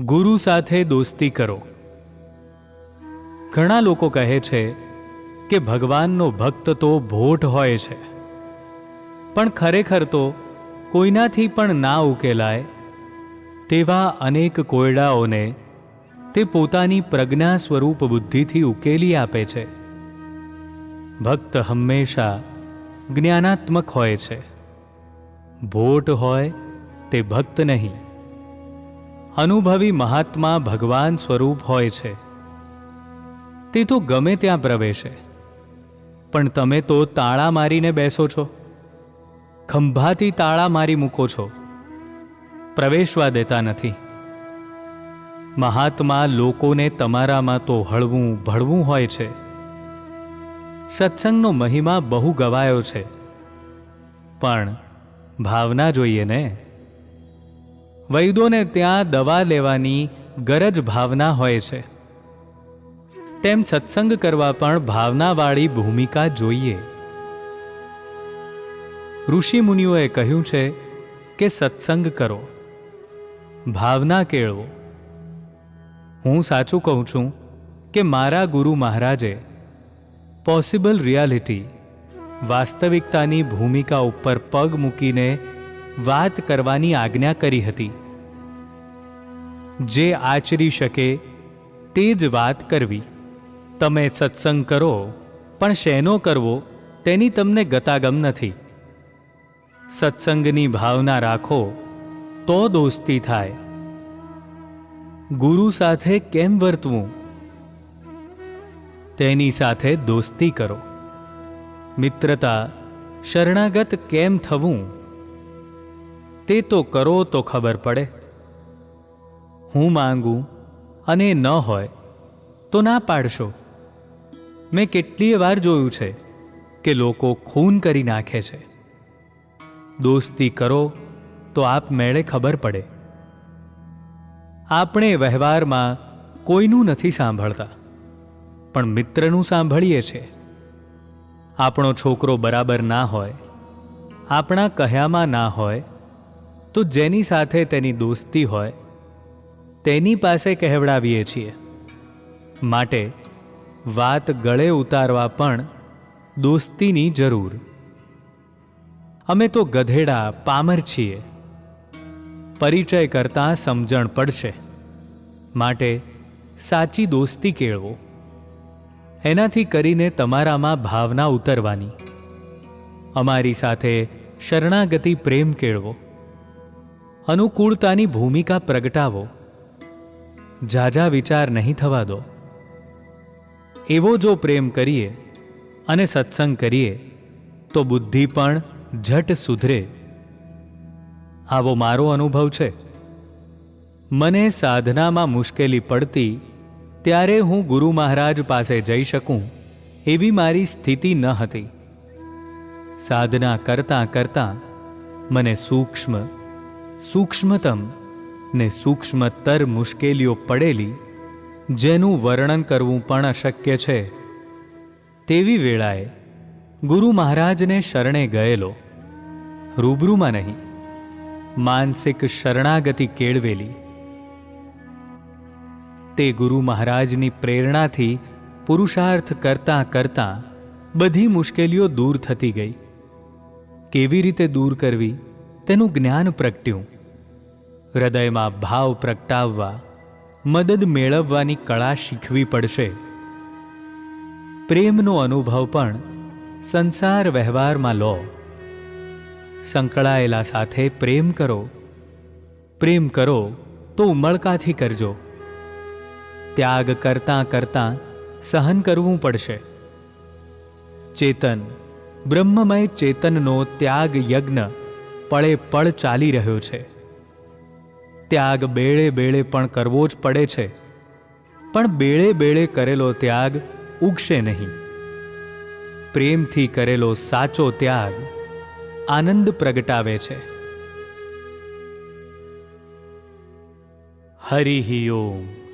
ગુરુ સાથે દોસ્તી કરો. ઘણા લોકો કહે છે કે ભગવાનનો ભક્ત તો ભોટ હોય છે. પણ ખરેખર તો કોઈનાથી પણ ના ઉકેલાય તેવા અનેક કોયડાઓને તે પોતાની પ્રજ્ઞા સ્વરૂપ બુદ્ધિથી ઉકેલી આપે છે. ભક્ત હંમેશા જ્ઞાનાત્મક હોય છે. ભોટ હોય તે ભક્ત નહીં. અનુભવી મહાત્મા ભગવાન સ્વરૂપ હોય છે. તે તો ગમે ત્યાં પ્રવેશે. પણ તમે તો તાળા મારીને બેસો છો. ખંભાથી તાળા મારી મૂકો છો. પ્રવેશવા દેતા નથી. મહાત્મા લોકોને તમારામાં તો હળવું ભળવું હોય છે. સત્સંગનો મહિમા બહુ ગવાયો છે. પણ ભાવના જોઈએ ને? વૈદોને ત્યાં દવા લેવાની ગરજ ભાવના હોય છે. તેમ સત્સંગ કરવા પણ ભાવનાવાળી ભૂમિકા જોઈએ. ઋષિ મુનિઓએ કહ્યું છે કે સત્સંગ કરો. ભાવના કેળવો. હું સાચું કહું છું કે મારા ગુરુ મહારાજે પોસિબલ રિયાલિટી, વાસ્તવિકતાની ભૂમિકા ઉપર પગ મૂકીને વાત કરવાની આજ્ઞા કરી હતી. જે આચરી શકે તે જ વાત કરવી. તમે સત્સંગ કરો, પણ શેનો કરવો તેની તમને ગતાગમ નથી. સત્સંગની ભાવના રાખો, તો દોસ્તી થાય. ગુરુ સાથે કેમ વર્તવું? તેની સાથે દોસ્તી કરો. મિત્રતા, શરણાગત કેમ થવું? તે તો કરો તો ખબર પડે. હું માંગું અને ન હોય, તો ના પાડશો. મેં કેટલીય વાર જોયું છે કે લોકો ખૂન કરી નાખે છે. દોસ્તી કરો તો આપ મેળે ખબર પડે. આપણે વ્યવહારમાં કોઈનું નથી સાંભળતા, પણ મિત્રનું સાંભળીએ છીએ આપણો છોકરો બરાબર ના હોય, આપણા કહ્યામાં ના હોય તો જેની સાથે તેની દોસ્તી હોય, તેની પાસે કહેવડાવીએ છીએ. માટે વાત ગળે ઉતારવા પણ દોસ્તીની જરૂર. અમે તો ગધેડા, પામર છીએ. પરિચય કરતાં સમજણ પડશે. માટે સાચી દોસ્તી કેળવો. એનાથી કરીને તમારામાં ભાવના ઉતરવાની. અમારી સાથે શરણાગતિ પ્રેમ કેળવો. અનુકૂળતાની ભૂમિકા પ્રગટાવો. ઝાઝા વિચાર નહીં થવા દો. એવો જો પ્રેમ કરીએ અને સત્સંગ કરીએ, તો બુદ્ધિ પણ ઝટ સુધરે. આવો મારો અનુભવ છે. મને સાધનામાં મુશ્કેલી પડતી, ત્યારે હું ગુરુ મહારાજ પાસે જઈ શકું, એવી મારી સ્થિતિ ન હતી. સાધના કરતાં કરતાં મને સૂક્ષ્મ સૂક્ષ્મતમ ને સૂક્ષ્મતર મુશ્કેલીઓ પડેલી જેનું વર્ણન કરવું પણ અશક્ય છે. તેવી વેળાએ ગુરુ મહારાજને શરણે ગયેલો. રૂબરૂમાં નહીં, માનસિક શરણાગતિ કેળવેલી. તે ગુરુ મહારાજની પ્રેરણાથી પુરુષાર્થ કરતાં કરતાં બધી મુશ્કેલીઓ દૂર થતી ગઈ. કેવી રીતે દૂર કરવી? તેનું જ્ઞાન પ્રગટ્યું. હૃદયમાં ભાવ પ્રગટાવવા, મદદ મેળવવાની કળા શીખવી પડશે. પ્રેમનો અનુભવ પણ સંસાર વ્યવહારમાં લો. સંકળાયેલા સાથે પ્રેમ કરો. પ્રેમ કરો તો ઉમળકાથી કરજો. ત્યાગ કરતાં કરતાં સહન કરવું પડશે. ચેતન, બ્રહ્મમય ચેતનનો ત્યાગ યજ્ઞ. પળે પળ ચાલી રહ્યો છે. ત્યાગ બેળે બેળે પણ કરવો જ પડે છે. પણ બેળે બેળે કરેલો ત્યાગ ઉગશે નહીં. પ્રેમથી કરેલો સાચો ત્યાગ આનંદ પ્રગટાવે છે. હરિ ઓમ.